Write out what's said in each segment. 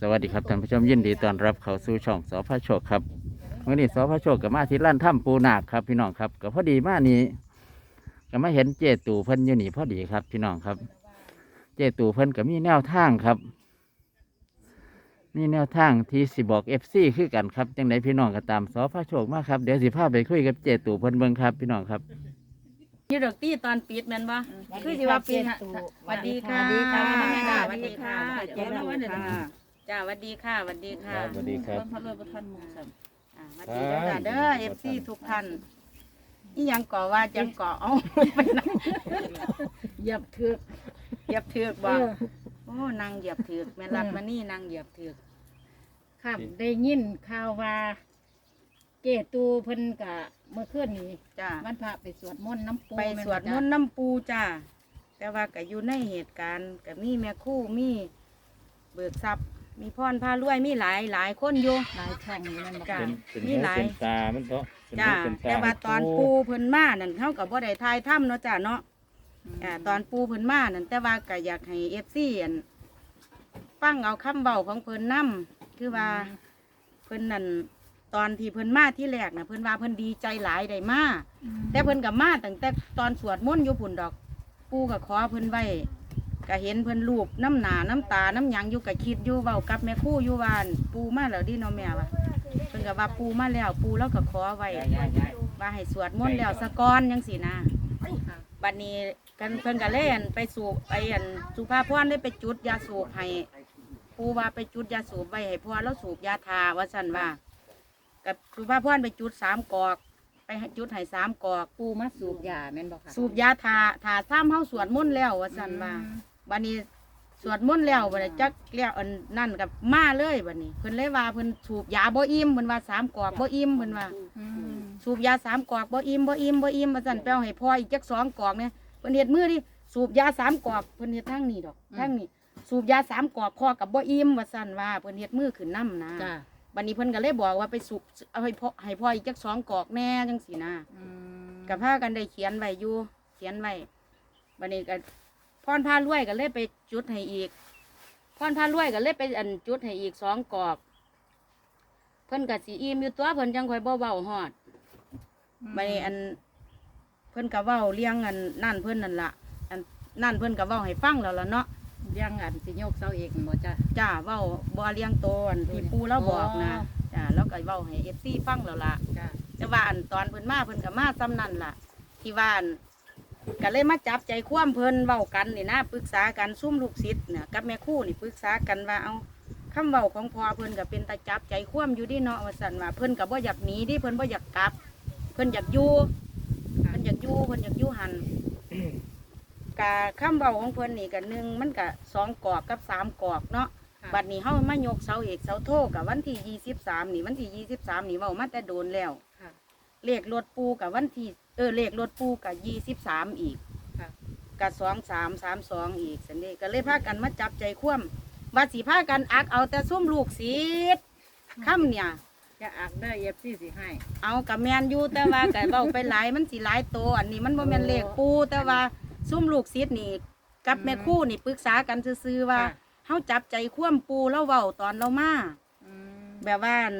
สวัสดีครับท่านผู้ชมยินดีต้อนรับเข้าสู่ช่องสพระโชคครับวันนี้สพระโชคกับมาที่ร้านถ้ำปูนาคครับ พี่น้องครับก็พอดีมานี้ก็มาเห็นเจตู่เพิ่นอยู่นี่พอดีครับ พี่น้องครับ เจตู่เพิ่นก็มีแนวทางครับ มีแนวทางที่สิบอกเอฟซีคือกันครับจังไดพี่น้องก็ตามสพระโชคมาครับเดี๋ยวสิพาไปคุยกับเจตู่เพิ่นเบิ่งครับ พี่น้องครับยี่ดอกตี้ตอนปิดแม่นบ่สวัสดีคือสิว่าปิดค่ะฮะเจ๊ตู่สวัสดีค่ะสวัสดีค่ะสวัสดีค่ะเจ๊ตู่ค่ะ จ้าสวัสดีค่ะสวัสดีค่ะครับสวัสดีครับ พระรวยพระท่านมุงสัมอ่าสวัสดีเด้อจ้าเด้อเอฟซีทุกท่านนี่ยังก่อว่าจังก่อเอาไปนั่งเหยียบเถือกเหยียบเถือกบ่เออโอ้นางเหยียบเถือกแม่รัดมานี่นางเหยียบเถือกครับ ได้ยินข่าวว่าเจตูเพิ่นกะเมื่อคืนนี้จ้าวันพระไปสวดมนต์น้ำปูไปแม่สวดมนต์น้ำปูจ้าแต่ว่าก็อยู่ในเหตุการณ์ก็มีแม่ครู่มีเบิกทรัพย์ มีพรพารวยมีหลายหลายคนอยู่หลายช่องอยู่นั่นบ่จ้ะค่ะเป็นมีหลาย เป็นตา มันเนาะเป็นจ้าเป็นแต่ว่าตอนปูเพิ่นมานั่นเขากับบ่ได้ทายถ้ำเนาะจ้าเนาะอ่าตอนปูเพิ่นมานั่นแต่ว่าก็อยากให้เอฟซีอันฟังเอาคำเบาของเพิ่นนํคือว่าเพิ่นนั่นตอนที่เพิ่นมาที่แรกน่ะเพิ่นว่าเพิ่นดีใจหลายได้มาแต่เพิ่นกับมาตั้งแต่ตอนสวดมนต์อยู่พุ่นดอก ปูก็ขอเพิ่นไว้ ก็เห็นเพิ่นรูปน้ำหนาน้ำตาน้ำหยังอยู่ก็คิดอยู่เว้ากับแม่ครู่อยู่ว่าอั่นปูมาแล้วดิเนาะแม่ว่าเพิ่นก็ว่าปูมาแล้วปูแล้วก็ขอไว้ว่าให้สวดมนต์แล้วสะก้อนยังสินะบัดนี้กันเพิ่นก็เล่นไปสูบไปอันสุภาพรได้ไปจุดยาสูบให้ปูว่าไปจุดยาสูบไว้ให้พ่อแล้วสูบยาทาว่าสั่นว่ากับสุภาพรไปจุดสามกอกไปให้จุดให้สามกอกปูมาสูบยาแม่นบ่ค่ะ สูบยาทาทาซ้ำเฮาสวดมนต์แล้วว่าสั่นว่า บัดนี้สวดมนต์แล้วบัดนี้จักแล้วอันนั่นกับมาเลยบัดนี้เพิ่นเลยว่าเพิ่นสูบยาบ่อิ่มเพิ่นว่าสามกอกบ่อิ่มเพิ่นว่าอืมสูบยาสามกอกบ่อิ่มบ่อิ่มบ่อิ่มมาสั่นแป้วให้พ่ออีกจักสองกอกเนี่ยเพิ่นเฮ็ดมือดิสูบยาสามกอกเพิ่นเฮ็ดทางนี้ดอกทางนี้สูบยาสามกอกพ่อกับบ่อิ่มว่าสั่นว่าเพิ่นเฮ็ดมือขึ้นน้ำนะจ้าบัดนี้เพิ่นก็เลยบอกว่าไปสูบเอาให้พ่อให้พ่ออีกจักสองกอกแน่จังซี่นะอืมก็พากันได้เขียนไว้อยู่เขียนไว้บัดนี้ก็ พรพารวยก็เลยไปจุดให้อีกพรพารวยก็เลยไปอันจุดให้อีกสองกอกเพิ่นก็สิอิ่มอยู่ตัวเพิ่นจังค่อยบ่เว้าฮอดไปอัน เพิ่นก็เว้าเลี้ยงอันนั่นเพิ่นนั่นละอันนั่นเพิ่นก็เว้าให้ฟังแล้วล่ะเนาะยังอันสิโยกเสาเอกบ่จ้าจ้าเว้าบ่เลี้ยงโตอันที่ปู่เราบอกนะอ๋อจ้าแล้วก็เว้าให้ FC ฟังแล้วล่ะจ้าแต่ว่าอันตอนเพิ่นมาเพิ่นก็มาซ้ำนั่นล่ะที่ว่าอัน ก็เลยมาจับใจความเพิ่นเว้ากันนี่นะปรึกษากันซุ่มลูกศิษย์เนี่ยกับแม่ครู่นี่ปรึกษากันว่าเอาคำเว้าของพ่อเพิ่นก็เป็นตาจับใจความอยู่ดิเนาะว่าซั่นว่าเพิ่นก็บ่อยากหนีดิเพิ่นบ่อยากกลับ เพิ่นอยากอยู่เพิ่นอยากอยู่เพิ่นอยากอยู่หันกะคำเบาของเพิ่นนี่กะหนึ่งมันกะสองกอกกับสามกอกเนาะบัดนี้เฮามายกเสาเอกเสาโทกับวันที่ยี่สิบสามนี่วันที่ยี่สิบสามนี่เว้ามาแต่โดนแล้วค่ะ เลขรถปูกับวันที่เออเลขรถปูกับยี่สิบสามอีกค่ะ กับสองสามสามสองอีกสันเดก็เลยพากันมาจับใจคว่ำว่าสีพากันอักเอาแต่ส้มลูกศิษย์ค่ำเนี่ย จะอักเด้อเอฟซีสิให้ เอากับแมนอยู่แต่ว่าก็เบาไปหลายมันสิหลายโตวอันนี้มันบ่แมนเลขปูแต่ว่าซุ่มลูกศิษย์นี่ กับแม่ครู่นี่ปรึกษากันซื่อๆว่าค่ะ เฮาจับใจคว่ำปูแล้วเว้าตอนเรามา อืมแบบว่าอัน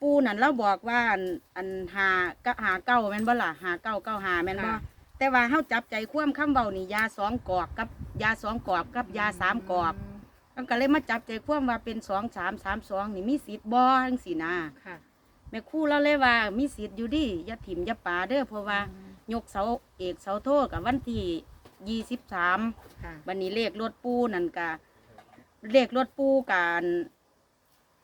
ปูนั่นเราบอกว่าอันอันหาก็หาเก้าแม่นบ่ล่ะหาเก้าเก้าหาแม่นบ่แต่ว่าเฮาจับใจคว่ำคำเว้านี่ยาสองกอกกับยาสองกอกกับยาสามกอกมันก็เลยมาจับใจคว่ำว่าเป็นสองสามสามสองนี่มีสิทธิ์บ่จังซี่นะค่ะแม่ครู่เราเลยว่ามีสิทธิ์อยู่ดิอย่าถิ่มอย่าป่าเด้อเพราะว่า ยกเสาเอกเสาโทกับวันที่ยี่สิบสาม ค่ะวันนี้เลขรถปูนั่นกะเลขรถปูกัน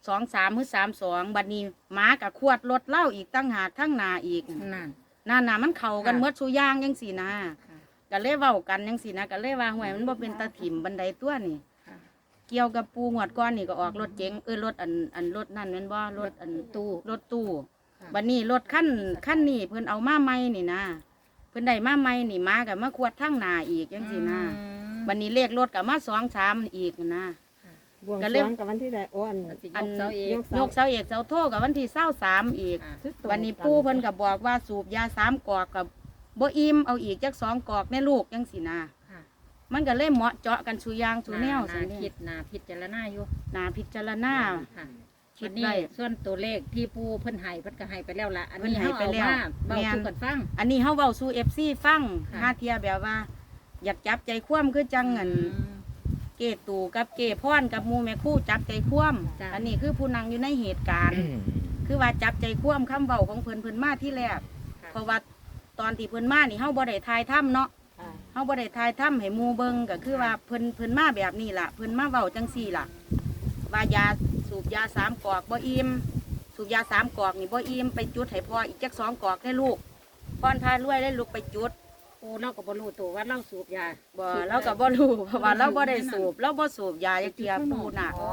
สองสามหรือสามสองบัดนี้หมากับขวดรถเหล้าอีกตั้งหากทั้งหนาอีกนั่นหนาหนามันเข่ากันค่ะ เมื่อชูย่างยังสีนะค่ะก็เลยเว้ากันยังสีนะก็เลยว่าห่วยมันบ่เป็นตาถิ่มบันไดตัวนี่ ค่ะ เกี่ยวกับปูหวดก้อนนี่ก็ออกรถเก๋งเออรถอันอันรถนั่นแม่นบ่รถอันตู้ รถตู้ค่ะ บัดนี้รถขั้นขั้นนี่เพิ่นเอามาใหม่นี่นะเพิ่นได้มาใหม่นี่มากับมาขวดทั้งหนาอีกจังสินะ อืมบัดนี้เลขรถกับมาสองสามอีกนะ บวงก็สเลรยวงกับวันที่ใดอ้อนสิยอันกเสาเอกยกยกเสาเอกเสาโทกับวันที่เศร้าสามอีกค่ะวันนี้ปู่เพิ่นก็บอกว่าสูบยาสามกอกกับบ่อิ่มเอาอีกจักสองกอกในลูกจังสินะค่ะมันก็เลยเหมาะเจาะกันสุอยางสุแนวนาสิคิคิดดนาพิจารณาอยู่นาพิจารณาค่ะคิคิดดไว้นี่ส่วนตัวเลขที่ผู้เพิ่นให้เพิ่นก็ให้ไปแล้วล่ะอันนี้เพิ่นให้เฮาไปเอาแล้วมาเบาแม่นสู่กันฟังอันนี้เฮาเว้าสู่ FC ฟังค่ะหาเทียแบบว่า อยากจับใจคว่ำคือจังอัน เกตูกับเกพรกับหมูแม่คู่จับใจคว่จ้ะำอันนี้คือผู้นั่งอยู่ในเหตุการณ์ คือว่าจับใจคว่ำคำเบาของเพิ่นเพิ่นมาที่แรกค่ะเพราะว่าตอนที่เพิ่นมานี่เฮาบ่ได้ทายถ้ำเนาะค่ะเฮาบ่ได้ทายถ้ำให้หมูเบิ่งก็คือว่าเพิ่นเพิ่นมาแบบนี้ล่ะเพิ่นมาเว้าจังซี่ล่ะว่ายาสูบยาสามกอกบ่อิ่มสูบยาสามกอกนี่บ่อิ่มไปจุดให้พ่ออีกจักสองกอกให้ลูกพรพารวยได้ลูกไปจุด ปูเราก็บ่รู้ตัวว่าเราสูบยาบ่เราก็บ่รู้เพราะว่าเราบ่ได้สูบเราบ่สูบยาจักเทียปูน่ะอ๋อ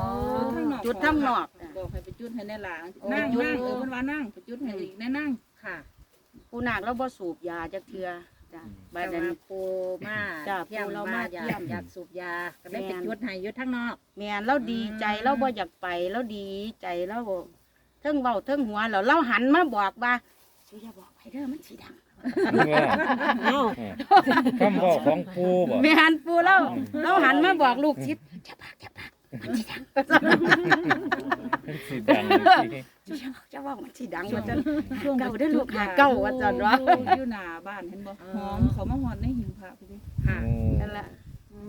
จุดทั้งนอกบอกให้ไปจุดให้ในหลางโอ้นั่งจุด นั่งเออเพิ่นว่านั่งไปจุดให้อีกในนั่งค่ะปูนาคเราบ่สูบยาจักเทือจ้ะบัแต่ดนั้น ว่าปูมาจ้ะเที่ยงปูเรามามาอยาเที่ยกงอยากสูบยาก็เลยแม่ไปนจุดให้อยู่ทางนอก แม่นเราดีใจเราบ่อยากไปเราดีใจเราบ่เทิงเว้าเทิงหัวแล้วเราหันมาบอกว่าสิอย่าบอกไปเด้อมันสิดัง คำบอกของปูบ่แม่นปูเราเราหันมาบอกลูกชิดจะปากจะปากมันสิดังสิดังจะบอกจะบอกมันสิดังว่าจันช่วงเก่าเด้อลูกหาเก่าว่าจันวะอยู่หน้าบ้านเห็นบ่อ๋อหอมเขามาหอดในหิ้งพระพี่ดิค่ะนั่นแหละ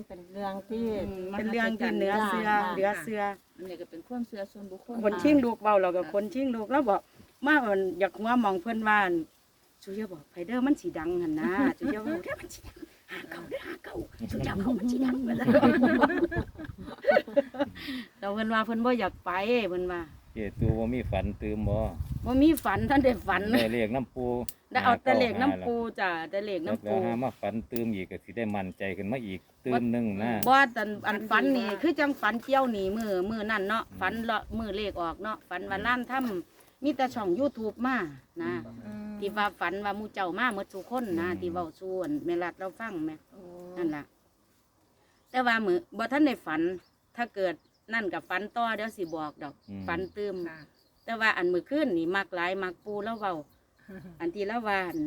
เป็นเรื่องที่อืมมัเป็นเรื่องที่เหนือเสือเหนือเสือ อันนี้ก็เป็นความเชื่อส่วนบุคคลคนชิงลูกเบาเรากับคนชิงลูกแล้วบอกมามันอยากหัวมองเพื่อนว่า สุยาบอกไผเดอร์มันสีดังหันนะสุยาบอกเด้อมันสีดังหาเก่าเด้อหาเก่าสุยาเขามันสีดังว่าซั่นเราเพิ่นว่าเพิ่นบ่อยากไปเพิ่นว่าเจตูบ่มีฝันตื่มบ่บ่มีฝันท่านได้ฝันได้เรียกน้ำปูได้เอาแต่เหล็กน้ำปูจ้ะแต่เหล็กแล้วน้ำปูหามาฝันตื่มอีกก็สิได้มั่นใจขึ้นมาอีกตื่มหนึงนะบ่แต่อันฝันนี่คือจังฝันเกี่ยวหนีมือมือนั่นเนาะฝันเลาะมือเลขออกเนาะฝันว่าล้านถ้ำมีแต่ช่อง YouTube มานะ ที่ว่าฝันว่าหมูเจ้ามาเมื่อทุกคนนะอืมที่เว้าส่วนแม่รัดเราฟังแม่โอ้นั่นล่ะ แต่ว่ามือบ่ท่านได้ฝัน ถ้าเกิดนั่นกับฝันต่อเดี๋ยวสิบอกดอก อืม ฝันตืมค่ะ แต่ว่าอันมือขึ้นนี่มักหลายมักปูแล้วเว้า อันที่แล้วว่าอัน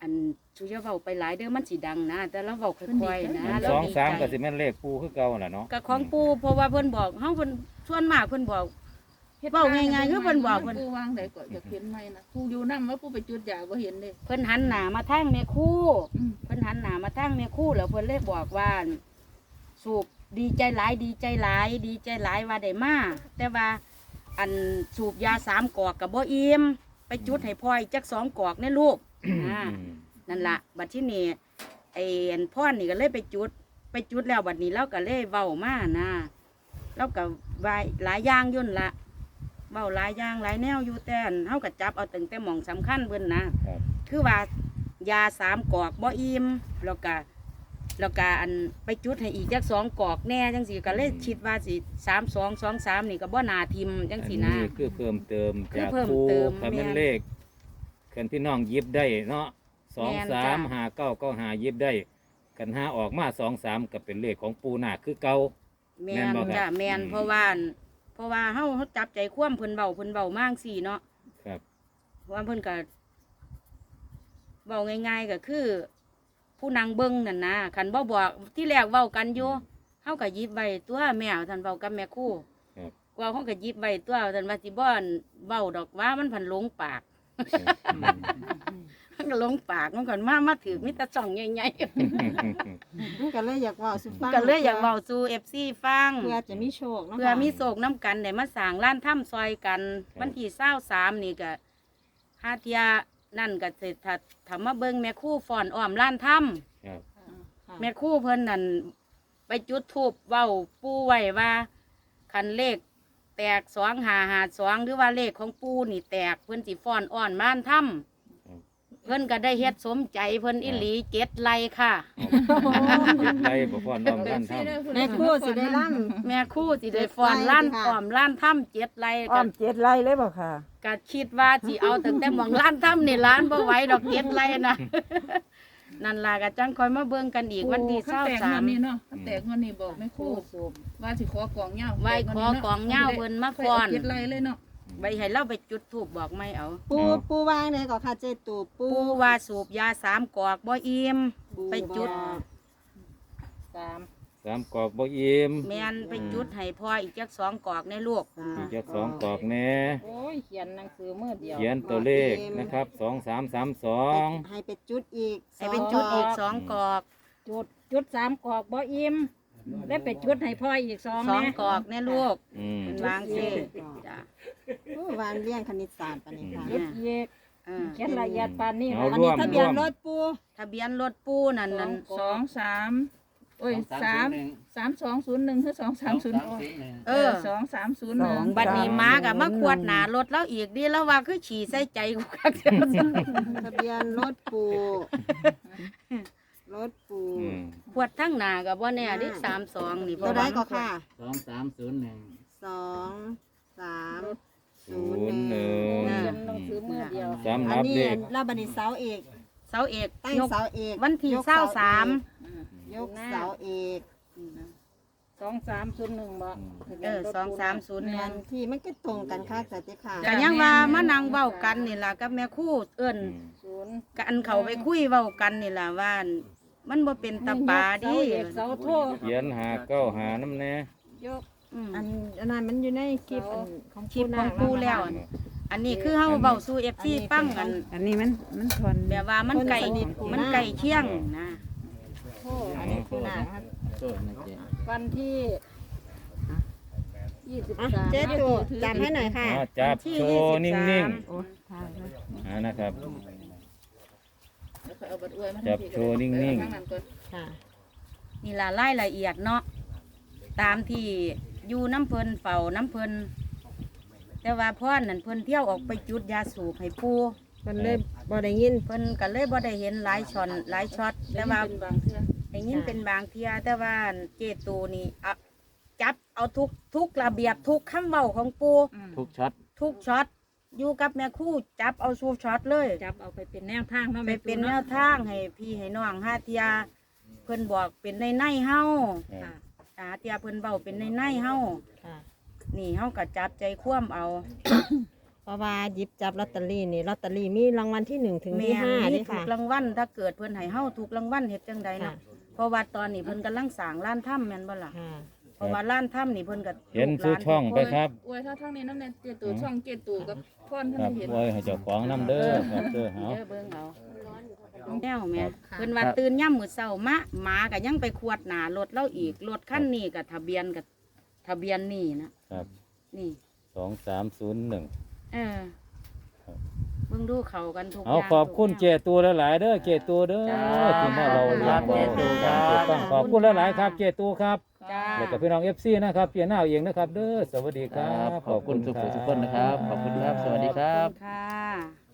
อันชูจะเว้าไปหลายเด้อมันสิดังนะ แต่เราเว้าค่อยๆนะมันเราสองดีสามใจก็สิแม่นเลขปูคือเก่าล่ะเนาะกับของปูเพราะว่าเพิ่นบอกเฮาเพิ่นส่วนมากเพิ่นบอก เว้าง่ายๆคือเพิ่นบอกเพิ่นปูวางได้ก็จะเขียนใหม่นะปูอยู่นำว่าปูไปจุดยาบ่เห็นเด้เพิ่นหันหน้ามาทางแม่ครู่อืมเพิ่นหันหน้ามาทางแม่ครู่แล้วเพิ่นเลยบอกว่า สูบดีใจหลายดีใจหลาย ดีใจหลายว่าได้มาแต่ว่า อันสูบยาสามกอกกับบ่อิ่มไปจุดให้พ่ออีกจักสองกอกในลูกอ่าอืมนั่นละบัดที่นี่ไอ้อันพ่อนี่ก็เลยไปจุด ไปจุดแล้วบัดนี้เราก็เลยเว้ามานะเราก็วายหลายอย่างยุ่นละ เว้าหลายอย่างหลายแนวอยู่แต่อันเฮาก็จับเอาตั้งแต่หม่องสำคัญเบิ่นนะครับ คือว่ายาสามกอกบ่อิ่มแล้วก็แล้วก็อันไปจุดให้อีกจักสองกอกแน่จังสีก็เลยคิดว่าสิสามสองสองสามนี่ก็บ่นาทิมจังสีนะ อัคือเพิ่มเติมคือจากเพิ่มปูเติมถ้าแม่นแม่นเลขคันพี่น้องหยิบได้เนาะสองแม่นสาจ้ะมหาเก้าก็หาหยิบได้กันหาออกมาสองสามก็เป็นเลขของปูนาคคือเก่า แมแม่นนบ่ครับจ้ะแมนอืม เพราะว่าอัน เพราะว่าเฮาเฮาจับใจคว่ำเพิ่นเบาเพิ่นเบามากสิเนาะครับ ว่าเพิ่นก็เบาง่าย ๆ ก็คือ ผู้นางเบิ้งนั่นนะคันบ่บอกที่แรกเว้ากันอยู่เฮาก็หยิบไว้ตัวแมวท่านเว้ากับแม่ครู่ครับ กว่าเฮาก็หยิบไว้ตัวท่านว่าสิบ่อนเว้าดอกว่ามันพันหลงปากมั นก็หลงปากมันก่อนมามาถือมิตรจ่องใหญ่มันก็เลยอยากเว่าสุฟังๆก็เลยอยากเว้าสู่ FC ฟัง เพื่อจะมีโชคนาะเพื่อมีโศกน้ำกันได้มาสร้างร้านถ้ำซอยกันครับวันที่เศร้าสามนี่ก็ฮาเทียนั่นก็เสร็จถ้าทำมาเบิ้งแม่คู่ฟอนอ้อมร้านถ้ครับค่ะำแม่คู่เพิ่นนั่นไปจุดทูบเว้าปูไว้ว่า คันเลข แตกสองหาหาสองหรือว่าเลขของปูนี่แตกเพิ่นสิฟอนอ้อนร้านถ้ำ เพิ่นก็ได้เฮ็ดสมใจเพิ่นอิหลีเจ็ดไลค่ะหยิบได้บ่พอน้องนั่นทำแม่ครู่สิได้ร่แม่คู่สิได้ฟอนร้านอ้อมร้านถ้ำเจ็ดไลอ้กัอมเจ็ดไร่เลยบ่ค่ะ ก็คิดว่าสิเอาตั้งแต่หมองร้านถ้ำนี่ร้านบ่ไหวดอกเก็ดไรนะนั่นล่ะก็จังคอยมาเบิ่งกันอีกวันที่ขั้เช้าแตกสามเงินนี่เนาะขั้นแตกเงินนี่บอกแม่ครูสูบว่าสิขอกองเหย้าไหว้ขอกองเหย้าเพิ่นมาค่อยฟ้อนเาเก็ดไรเลยเนาะ ไปให้เราไปจุดธูปบอกไม่เอาำปูปูวางเลยก็ค่ะเจตูปูปูว่าสูบยาสามกอกบ่อิ่มปูไปจุดบอกแสามสามกอกบ่อิ่มแมนไปจุดให้พ่ออีกจักสองกอกในลูกอีกจักสองกอกแหน่โอ้ยเขียนหนังสือมือเดียวเขียนตัวเลขนะครับสองสามสามสองให้ไปจุดอีกให้เป็นจุดอีกสองกอก จุดจุดสามกอกบ่อิ่ม ได้ไปจุดให้พ่ออีกสองสองนะกอกในลูกอืมเป็นวางสิจ้ะโอ้วานเลี้ยงคณิตศาสตร์ปะนี่ค่ะจุดเยกเออเขียนละเอียดปานนี้เอานะร่วมทะเบีร่ยนวมรถปูทะเบียนรถปูนั่นนั่นสองสามโอ้ยสามสามสองศูนย์หนึ่งคือสองสามศูนย์เออสองสามศูนย์หนึ่งบัดนี้มากับมาขวดหนารถแล้วอีกดีแล้วว่าคือฉี่ใส่ใจกูคักเดียวทะเบียนรถปูรถปูอืมขว ดทั้งหนากับว่าแน่ดิสามสองนี่ตัวใดก็ค่ะสองสามศูนย์หนึ่งสองสามศูศูนย์นย์หหนึ่นึ่งงเขียนหนังสือมือเดียวสำหอัรันบนี้เด็กเราบันนี้เสาเอกเสาเอกตั้งยกเสาเอกวันที่ยกเศร้าสามยกเสาเอกสองสามศูนย์หนึ่งบ่เออสองสามศูนย์หแมนึ่งนที่มันก็ตรงกันค่ะแต่ที่ค่ะก็ยังว่ามานั่งเว้ากันนี่ล่ะกับแม่ครู่เอิ้นศูนย์กันเขาไปคุยเว้ากันนี่ล่ะว่า มันบ่เป็นตาปลาดิเสาเอกเสาโทเขียนหาเก้าหาน้ำแน่ยกอืมอันอันนั้นมันอยู่ในคลิปอันของคลิปของปูแล้ว อันนี้คือเฮาเว้าสู่ FC ฟังกัน อันนี้มันมันทนแบบว่ามันไก่มันไก่เที่ยงนะโทอันนี้คือหนาครับวันที่ยี่สิบอะสามเจ๊ตู่จำให้หน่อยค่ะ อ่าจับโชว์นิ่งโอ้ทางนะๆอ่านะครับ แล้วค่อยเอาบัตรอวยมาจับโชว์นิ่งๆๆข้างนั้นก่อนค่ะ นี่ล่ะรายละเอียดเนาะตามที่อยู่น้ำเพิ่นเฝ้าน้ำเพิ่นแต่ว่าพ่อนั่นเพิ่นเที่ยวออกไปจุดยาสูบให้ปูมันเลยบ่ได้ยินเพิ่นก็เลยบ่ได้เห็นหลายช็อตหลายช็อตแต่ว่าเป็นบางเทื่อได้ยินเป็นบางเทียแต่ว่าเจตูนี่อะจับเอาทุกทุกระเบียบทุกคำเว้าของปูอืมทุกช็อตทุกช็อต อยู่กับแม่ครู่จับเอาสู้ช็อตเลยจับเอาไปเป็นแนวทางเนาะไปแม่เป็นแนวทางให้พี่ให้น้องห้าเทียเพิ่นบอกเป็นในในเฮาค่ะหาเทียเพิ่นเบาเป็นในในเฮาค่ะ นี่เฮาก็จับใจคว่ำเอา เพราะว่าหยิบจับลอตเตอรี่นี่ลอตเตอรี่มีรางวัลที่หนึ่งถึงแม่ที่ห้านี่นี่ถูค่ะ กรางวัลถ้าเกิดเพิ่นให้เฮาถูกรางวัลเฮ็ดจังใดค่ะ เนาะเพราะว่าตอนนี้เพิ่นกำลังสร้างร้านถ้ำแม่นบ่ล่ะค่ะ เพราะว่าร้านถ้ำนี่เพิ่นก็เห็นซื้อช่องไปครับอวยถ้าทั้งนี้น้ำในเจตูช่องเจตูกับพ่อนท่านครับได้เห็น ไว้ให้เจ้าของน้ำเด้อครับเด้อเอาเด้อเบิ่งเอาแนวแม่ครับ เพิ่นว่าตื่นย่ำมื้อเช้ามาหมาก็ยังไปขวดหน้ารถเราอีกรถคันนี้ก็ทะเบียนก็ทะเบียนนี่นะครับนี่ สองสามศูนย์หนึ่ง เออครับ เบิ่งดูเขากันทุกเอาย่างขอบคุณทุกเจย่างตัวหลายๆเด้อเจตัวเด้อจ้า ที่มาเราเรียนขอบคุณเบาครับต้องขอบคุณหลายๆครับ เจตูครับ จ้า แล้วก็พี่น้องเอฟซีนะครับเพียรหน้าเอาเองนะครับ เด้อสวัสดีคครัรับ บขอบคุณทุกผู้ทุกคนนะครับ ขอบคุณครับ สวัสดีครับค่ะ